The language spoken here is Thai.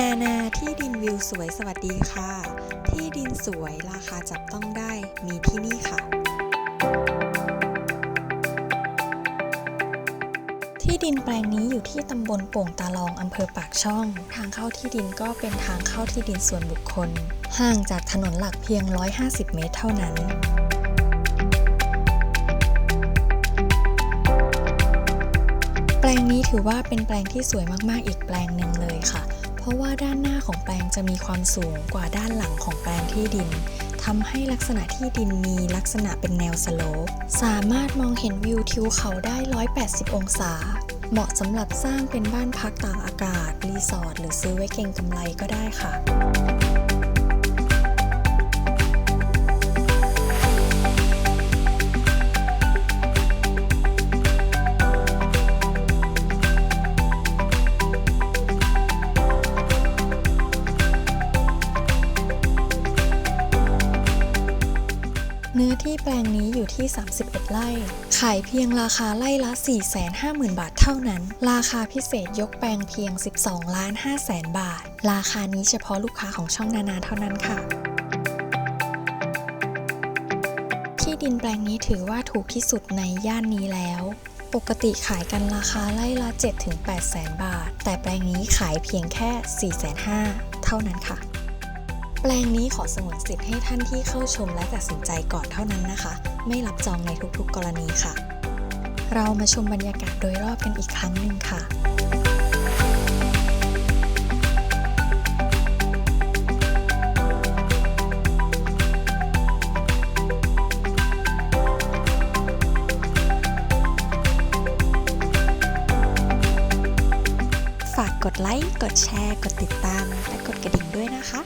นานาที่ดินวิวสวยสวัสดีค่ะ ที่ดินสวยราคาจับต้องได้มีที่นี่ค่ะ ที่ดินแปลงนี้อยู่ที่ตำบลโป่งตาลองอำเภอปากช่อง ทางเข้าที่ดินก็เป็นทางเข้าที่ดินส่วนบุคคล ห่างจากถนนหลักเพียง 150 เมตรเท่านั้นแปลงนี้ถือว่าเป็นแปลงที่สวยมาก ๆ อีกแปลงหนึ่งเลยค่ะ เพราะว่าด้านหน้าของแปลงจะมีความสูงกว่าด้านหลังของแปลงที่ดินทำให้ลักษณะที่ดินมีลักษณะเป็นแนวสโลปสามารถมองเห็นวิวทิวเขาได้ 180 องศา เหมาะสำหรับสร้างเป็นบ้านพักตากอากาศ รีสอร์ทหรือซื้อไว้เก็งกำไรก็ได้ค่ะ เนื้อที่แปลงนี้อยู่ที่ 31 ไร่ ขายเพียงราคาไร่ละ 450,000 บาทเท่านั้น ราคาพิเศษยกแปลงเพียง 12 ล้าน5แสนบาท ราคานี้เฉพาะลูกค้าของช่องนานาเท่านั้นค่ะที่ดินแปลงนี้ถือว่าถูกที่สุดในย่านนี้แล้ว ปกติขายกันราคาไร่ละ 7-8แสนบาท แต่แปลงนี้ขายเพียงแค่ 4 5 0 0 0 0เท่านั้นค่ะ แปลงนี้ขอสงวนสิทธิ์ให้ท่านที่เข้าชมและตัดสินใจก่อนเท่านั้นนะคะ ไม่รับจองในทุกๆกรณีค่ะ เรามาชมบรรยากาศโดยรอบกันอีกครั้งหนึ่งค่ะฝากกดไลค์ กดแชร์ กดติดตาม และกดกระดิ่งด้วยนะคะ